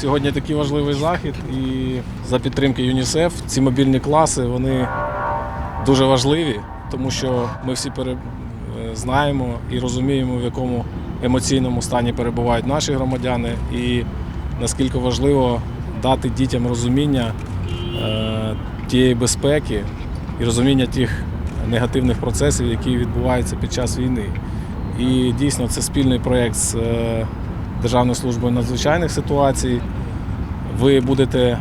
Сьогодні такий важливий захід, і за підтримки ЮНІСЕФ ці мобільні класи вони дуже важливі, тому що ми всі е, знаємо і розуміємо, в якому емоційному стані перебувають наші громадяни, і наскільки важливо дати дітям розуміння е, тієї безпеки і розуміння тих негативних процесів, які відбуваються під час війни. І дійсно це спільний проєкт з Державною службою надзвичайних ситуацій. Ви будете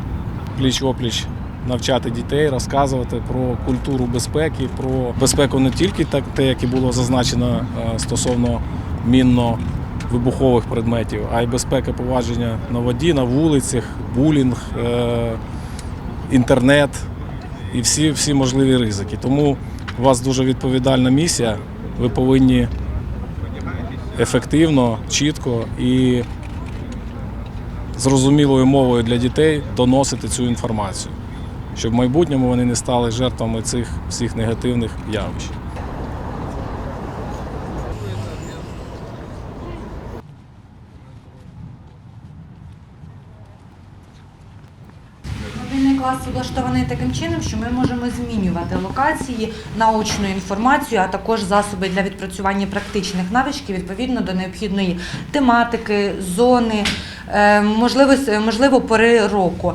пліч-опліч навчати дітей, розказувати про культуру безпеки, про безпеку не тільки так, те, як і було зазначено е, стосовно мінно-вибухових предметів, а й безпека повадження на воді, на вулицях, булінг, е, інтернет і всі, всі можливі ризики. Тому у вас дуже відповідальна місія. Ви повинні ефективно, чітко і зрозумілою мовою для дітей доносити цю інформацію, щоб в майбутньому вони не стали жертвами цих всіх негативних явищ. Мобільний клас влаштований таким чином, що ми можемо змінювати локації, научну інформацію, а також засоби для відпрацювання практичних навичків відповідно до необхідної тематики, зони, е, можливо, можливо пори року.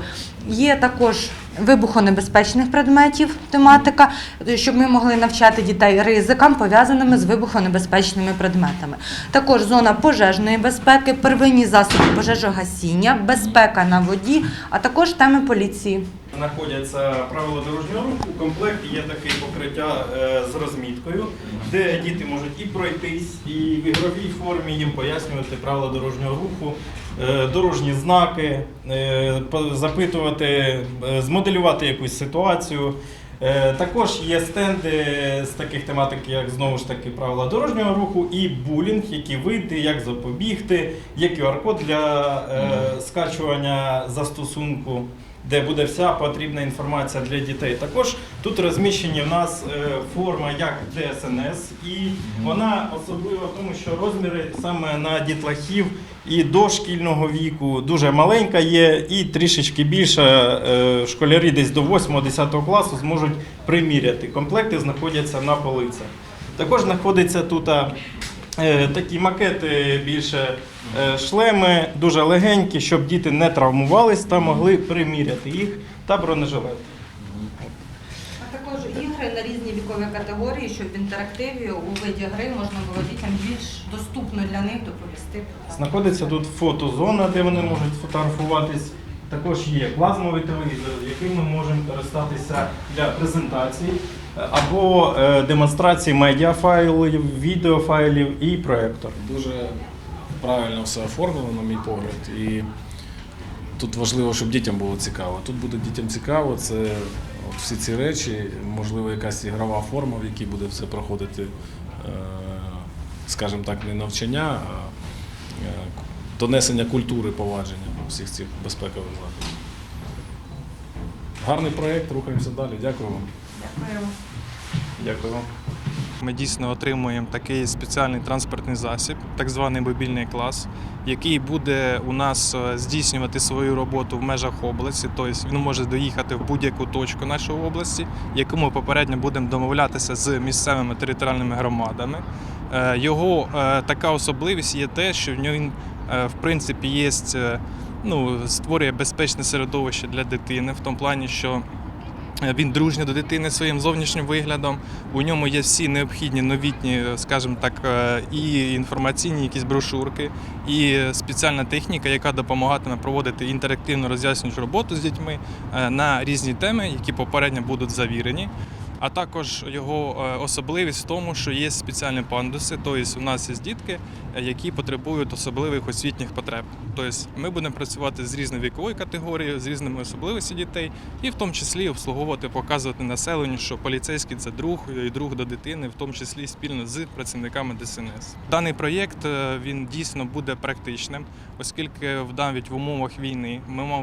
Є також вибухонебезпечних предметів тематика, щоб ми могли навчати дітей ризикам, пов'язаними з вибухонебезпечними предметами. Також зона пожежної безпеки, первинні засоби пожежогасіння, безпека на воді, а також теми поліції. Знаходяться правила дорожнього руху. У комплекті є таке покриття е, з розміткою, де діти можуть і пройтись, і в ігровій формі їм пояснювати правила дорожнього руху, е, дорожні знаки, е, запитувати, змоделювати якусь ситуацію. Також є стенди з таких тематик, як знову ж таки правила дорожнього руху і булінг, які вийти, як запобігти, є QR-код для е, скачування застосунку де буде вся потрібна інформація для дітей. Також тут розміщені в нас е, форма як ДСНС, і вона особлива в тому, що розміри саме на дітлахів і дошкільного віку дуже маленька є, і трішечки більше е, школярі десь до 8-10 класу зможуть приміряти. Комплекти знаходяться на полицях. Також знаходиться тут. Е, Такі макети більше е, шлеми, дуже легенькі, щоб діти не травмувались та могли приміряти їх та бронежилет. А також ігри на різні вікові категорії, щоб в інтерактиві у виді гри можна було дітям більш доступно для них доповісти. Знаходиться тут фотозона, де вони можуть фотографуватись. Також є плазмовий телевізор, яким ми можемо користатися для презентацій е, або е, демонстрації медіафайлів, відеофайлів і проєктор. Дуже правильно все оформлено, на мій погляд. І тут важливо, щоб дітям було цікаво. Тут буде дітям цікаво, це от всі ці речі, можливо, якась ігрова форма, в якій буде все проходити, е, скажімо так, не навчання, а е, донесення культури повадження всіх цих безпекових заходів. Гарний проєкт, рухаємося далі. Дякую вам. Дякую. Дякую. Ми дійсно отримуємо такий спеціальний транспортний засіб, так званий мобільний клас, який буде у нас е, здійснювати свою роботу в межах області. Тобто він може доїхати в будь-яку точку нашої області, яку ми попередньо будемо домовлятися з місцевими територіальними громадами. Е, Його е, така особливість є те, що в нього він в принципі є. Ну, створює безпечне середовище для дитини в тому плані, що Він дружній до дитини своїм зовнішнім виглядом. У ньому є всі необхідні новітні, скажімо так, е, і інформаційні якісь брошурки, і спеціальна техніка, яка допомагатиме проводити інтерактивну роз'яснюючу роботу з дітьми е, на різні теми, які попередньо будуть завірені. А також його е, особливість в тому, що є спеціальні пандуси, тобто у нас є дітки, е, які потребують особливих освітніх потреб. Тобто ми будемо працювати з різною віковою категорією, з різними особливостями дітей, і в тому числі обслуговувати, показувати населенню, що поліцейський це друг і друг до дитини, в тому числі спільно з працівниками ДСНС. Даний проєкт е, він дійсно буде практичним, оскільки навіть в умовах війни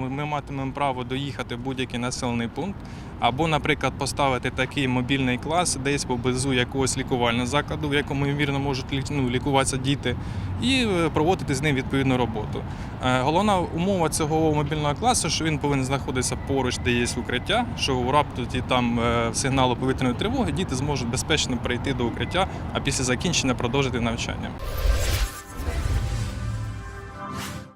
ми матимемо право доїхати в будь-який населений пункт, або, наприклад, поставити такий мобільний клас десь поблизу якогось лікувального закладу, в якому ймовірно можуть ну, лікуватися діти, і е, проводити з ним відповідну роботу. Е, Головна умова цього мобільного класу, що він повинен знаходитися поруч, де є укриття, що у раптоті там е, сигналу повітряної тривоги діти зможуть безпечно прийти до укриття, а після закінчення продовжити навчання.